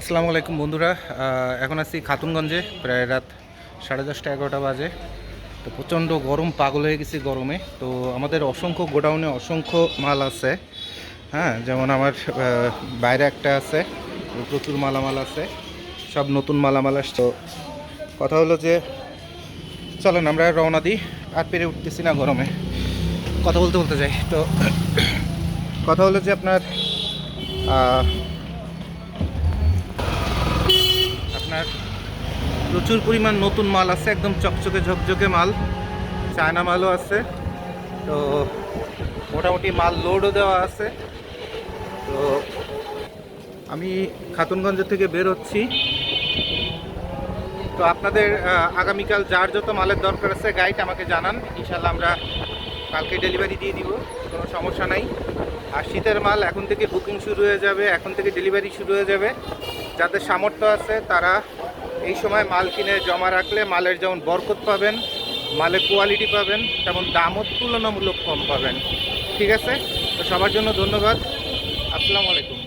আসসালামু আলাইকুম বন্ধুরা এখন আছি খাতুনগঞ্জে, প্রায় রাত সাড়ে দশটা এগারোটা বাজে। তো প্রচণ্ড গরম, পাগল হয়ে গেছি গরমে। তো আমাদের অসংখ্য গোডাউনে অসংখ্য মাল আছে। হ্যাঁ যেমন আমার বাইরে একটা আছে, প্রচুর মালামাল আছে, সব নতুন মালামাল আসছে। কথা হলো যে, চলেন আমরা রওনা দিই, আর পেরে উঠতেছি না গরমে। কথা বলতে বলতে যাই। তো কথা হলো যে আপনার প্রচুর পরিমাণ নতুন মাল আছে, একদম চকচকে ঝকঝকে মাল, চায়না মালও আছে। তো মোটামুটি মাল লোডও দেওয়া আছে। তো আমি খাতুনগঞ্জ থেকে বের হচ্ছি। তো আপনাদের আগামীকাল যার যত মালের দরকার আছে গাইড আমাকে জানান। ইনশাল্লাহ আমরা কালকে ডেলিভারি দিয়ে দিব, কোনো সমস্যা নাই। আর শীতের মাল এখন থেকে বুকিং শুরু হয়ে যাবে, এখন থেকে ডেলিভারি শুরু হয়ে যাবে। যাদের সামর্থ্য আছে তারা এই সময় মাল কিনে জমা রাখলে মালের যেমন বরকত পাবেন, মালের কোয়ালিটি পাবেন, তেমন দামও তুলনামূলক কম পাবেন। ঠিক আছে? তো সবার জন্য ধন্যবাদ। আসসালামু আলাইকুম।